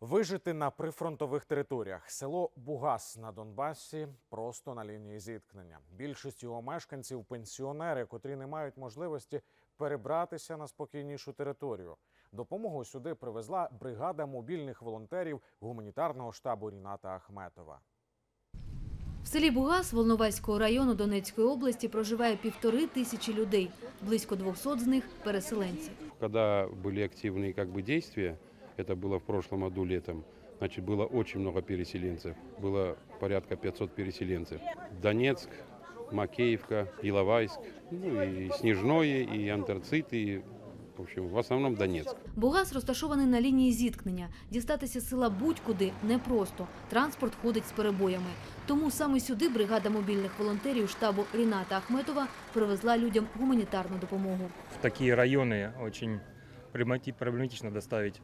Вижити на прифронтових територіях село Бугас на Донбасі просто на лінії зіткнення. Більшість його мешканців пенсіонери, котрі не мають можливості перебратися на спокійнішу територію. Допомогу сюди привезла бригада мобільних волонтерів гуманітарного штабу Ріната Ахметова. В селі Бугас Волноваського району Донецької області проживає півтори тисячі людей. Близько 200 з них – переселенці. Когда были активные как бы действия, это было в прошлом году летом, значит, было очень много переселенцев. Было порядка 500 переселенцев. Донецк, Макеевка, Иловайск, ну и Снежное, и Антрацит, и, в общем, в основном Донецк. Бугас розташований на лінії зіткнення. Дістатися з села будь-куди непросто. Транспорт ходить з перебоями. Тому саме сюди бригада мобільних волонтерів штабу Ріната Ахметова привезла людям гуманітарну допомогу. в такие районы очень проблемати- проблематично доставить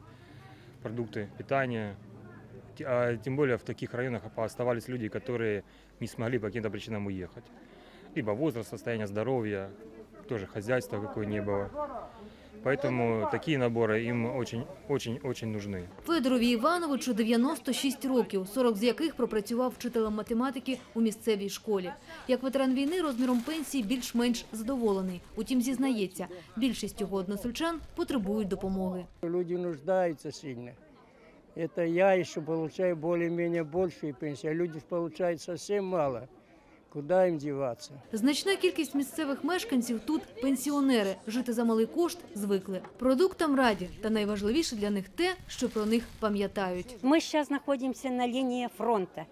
продукты питания. А тем более в таких районах оставались люди, которые не смогли по каким-то причинам уехать. Либо возраст, состояние здоровья, тоже хозяйства какое не было. Поэтому такие наборы им очень-очень-очень нужны. Федорові Івановичу 96 років, 40 з яких пропрацював вчителем математики у місцевій школі. Як ветеран війни розміром пенсії більш-менш задоволений. Утім, зізнається, більшість його односельчан потребують допомоги. Люди нуждаются сильно. Это я еще получаю более-менее большую пенсию, а люди получают совсем мало. Куда им деваться? Значна кількість місцевих мешканців тут пенсіонери. Жити за малий кошт звикли. Продуктам раді, та найважливіше для них те, що про них пам'ятають. Мы сейчас находимся на линии фронта.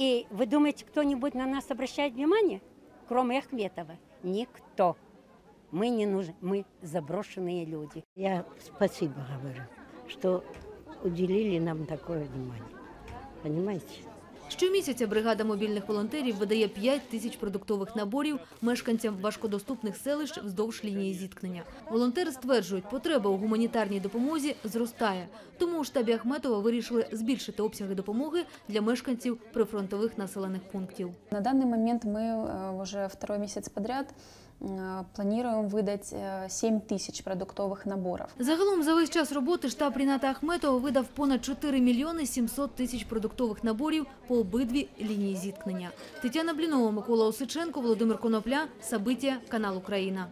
И вы думаете, кто-нибудь на нас обращает внимание? Кроме Ахметова. Никто. Мы не нужны, мы заброшенные люди. Я спасибо говорю, что уделили нам такое внимание. Понимаете? Щомісяця бригада мобільних волонтерів видає 5 тисяч продуктових наборів мешканцям важкодоступних селищ вздовж лінії зіткнення. Волонтери стверджують, потреба у гуманітарній допомозі зростає. Тому у штабі Ахметова вирішили збільшити обсяги допомоги для мешканців прифронтових населених пунктів. На данный момент мы э, уже второй месяц подряд э, планируем выдать э, 7 тысяч продуктовых наборов. Загалом за весь час роботи штаб Ріната Ахметова видав понад 4 мільйони 700 тисяч продуктових наборів по обидві лінії зіткнення. Тетяна Блінова, Микола Осиченко, Володимир Конопля, Сабиття, канал Україна.